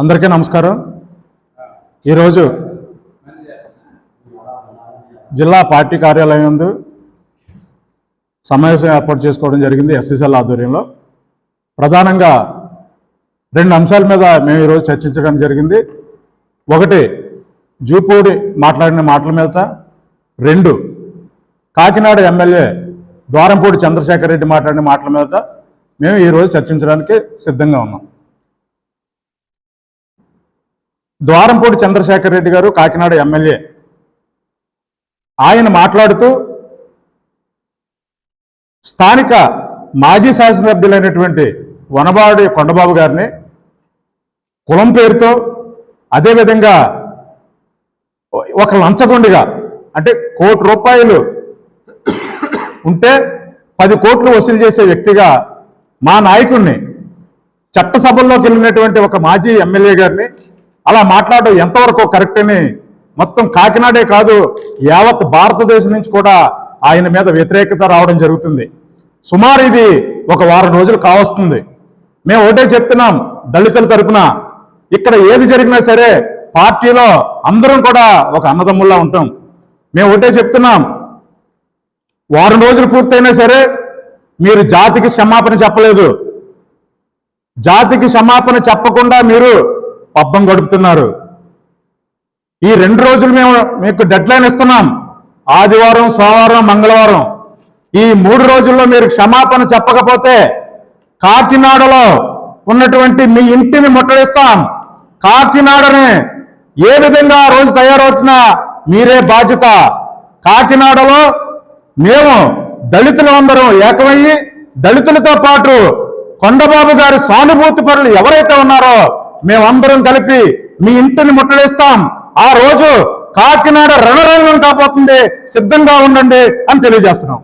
అందరికీ నమస్కారం. ఈరోజు జిల్లా పార్టీ కార్యాలయం యందు సమావేశం ఏర్పాటు చేసుకోవడం జరిగింది ఎస్ఎస్ఎల్ ఆధ్వర్యంలో. ప్రధానంగా రెండు అంశాల మీద మేము ఈరోజు చర్చించడం జరిగింది. ఒకటి జూపూడి మాట్లాడిన మాటల మీద. రెండు కాకినాడ ఎమ్మెల్యే ద్వారంపూడి చంద్రశేఖర్ రెడ్డి మాట్లాడిన మాటల మీద మేము ఈరోజు చర్చించడానికి సిద్ధంగా ఉన్నాం. ద్వారంపూడి చంద్రశేఖర్ రెడ్డి గారు కాకినాడ ఎమ్మెల్యే. ఆయన మాట్లాడుతూ స్థానిక మాజీ శాసనసభ్యులైనటువంటి వనబాడి కొండబాబు గారిని కులం పేరుతో అదేవిధంగా ఒక లంచగొండిగా అంటే కోటి రూపాయలు ఉంటే పది కోట్లు వసూలు చేసే వ్యక్తిగా మా నాయకుడిని చట్టసభల్లోకి వెళ్ళినటువంటి ఒక మాజీ ఎమ్మెల్యే గారిని అలా మాట్లాడడం ఎంతవరకు కరెక్ట్ అని మొత్తం కాకినాడే కాదు యావత్ భారతదేశం నుంచి కూడా ఆయన మీద వ్యతిరేకత రావడం జరుగుతుంది. సుమారు ఇది ఒక వారం రోజులు కావస్తుంది. మేము ఒకటే చెప్తున్నాం దళితుల తరఫున ఇక్కడ ఏది జరిగినా సరే పార్టీలో అందరం కూడా ఒక అన్నదమ్ముల్లా ఉంటాం. మేము ఒకటే చెప్తున్నాం వారం రోజులు పూర్తయినా సరే మీరు జాతికి క్షమాపణ చెప్పలేదు. జాతికి క్షమాపణ చెప్పకుండా మీరు పబ్బం గడుపుతున్నారు. ఈ రెండు రోజులు మేము మీకు డెడ్ లైన్ ఇస్తున్నాం. ఆదివారం సోమవారం మంగళవారం. ఈ మూడు రోజుల్లో మీరు క్షమాపణ చెప్పకపోతే కాకినాడలో ఉన్నటువంటి మీ ఇంటిని ముట్టడిస్తాం. కాకినాడని ఏ విధంగా ఆ రోజు తయారవుతున్నా మీరే బాధ్యత. కాకినాడలో మేము దళితులు అందరం ఏకమయ్యి దళితులతో పాటు కొండబాబు గారి సానుభూతి పరులు ఎవరైతే ఉన్నారో మేమందరం కలిపి మీ ఇంటిని ముట్టడిస్తాం. ఆ రోజు కాకినాడ రణరంగం కాబోతుంది సిద్ధంగా ఉండండి అని తెలియజేస్తున్నాం.